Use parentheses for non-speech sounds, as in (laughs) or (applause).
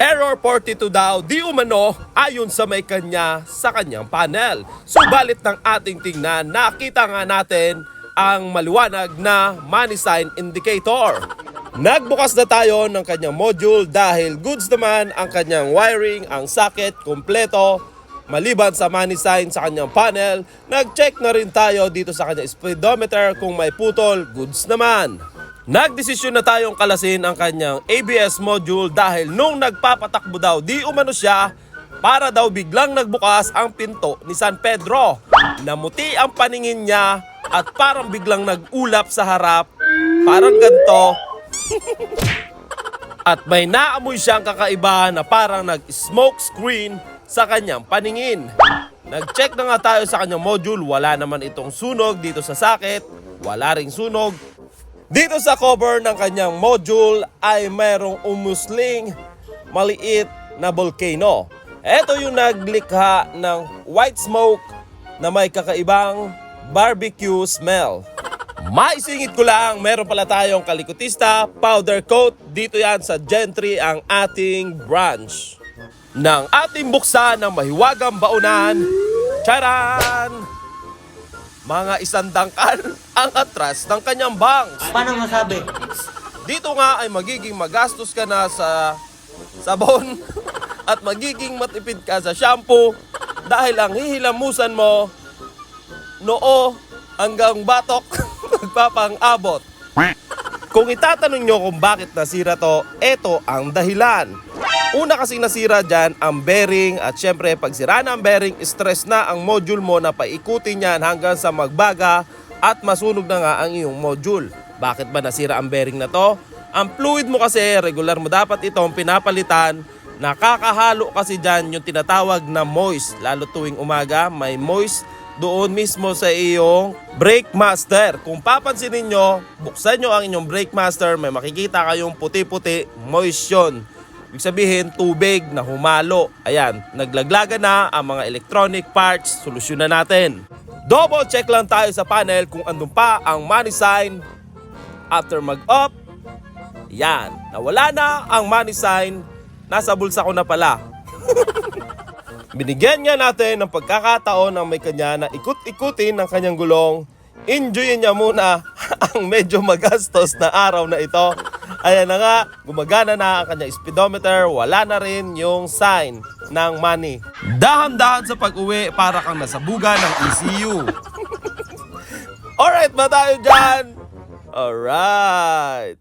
Error 42 daw, di umano ayon sa may kanya sa kanyang panel. Subalit ng ating tingnan, nakita nga natin ang maliwanag na money sign indicator. Nagbukas na tayo ng kanyang module dahil goods naman ang kanyang wiring, ang socket, kompleto. Maliban sa money sign sa kanyang panel, nag-check na rin tayo dito sa kanyang speedometer kung may putol, goods naman. Nagdesisyon na tayong kalasin ang kanyang ABS module dahil nung nagpapatakbo daw di umano siya para daw biglang nagbukas ang pinto ni San Pedro. Namuti ang paningin niya at parang biglang nag-ulap sa harap. Parang ganto. at may naamoy siyang kakaiba na parang nag-smoke screen sa kanyang paningin. Nag-check na nga tayo sa kanyang module, wala naman itong sunog dito sa socket, wala ring sunog. Dito sa cover ng kanyang module ay mayroong umusling maliit na volcano. Ito yung naglikha ng white smoke na may kakaibang barbecue smell. Maisingit ko lang, meron pala tayong kalikutista, powder coat. Dito yan sa Gentry ang ating branch. Nang ating buksan ng mahiwagang baunan, charan! Mga isang dangkal ang atras ng kanyang bangs. Paano masabi? Dito nga ay magiging magastos ka na sa sabon (laughs) at magiging matipid ka sa shampoo dahil ang hihilamusan mo noo hanggang batok (laughs) magpapang-abot. Kung itatanong nyo kung bakit nasira to, eto ang dahilan. Una kasing nasira dyan ang bearing at syempre pag sira na ang bearing, stress na ang module mo na paikutin yan hanggang sa magbaga at masunog na nga ang iyong module. Bakit ba nasira ang bearing na to? Ang fluid mo kasi, regular mo dapat itong pinapalitan. Nakakahalo kasi dyan yung tinatawag na moist. Lalo tuwing umaga, may moist doon mismo sa iyong brake master. Kung papansin ninyo, buksan nyo ang inyong brake master, may makikita kayong puti-puti, moist yun. Ibig sabihin, tubig na humalo. Ayan, naglaglaga na ang mga electronic parts, solusyon na natin. Double check lang tayo sa panel kung andun pa ang money sign. After mag-up, yan, nawala na ang money sign. Nasa bulsa ko na pala. (laughs) Binigyan nga natin ng pagkakataon ng may kanya na ikut-ikutin ang kanyang gulong. Enjoyin niya muna (laughs) ang medyo magastos na araw na ito. Ayan na nga, gumagana na ang kanyang speedometer, wala na rin yung sign ng money. Dahan-dahan sa pag-uwi para kang nasa buga ng ECU. (laughs) Alright ba tayo dyan? Alright.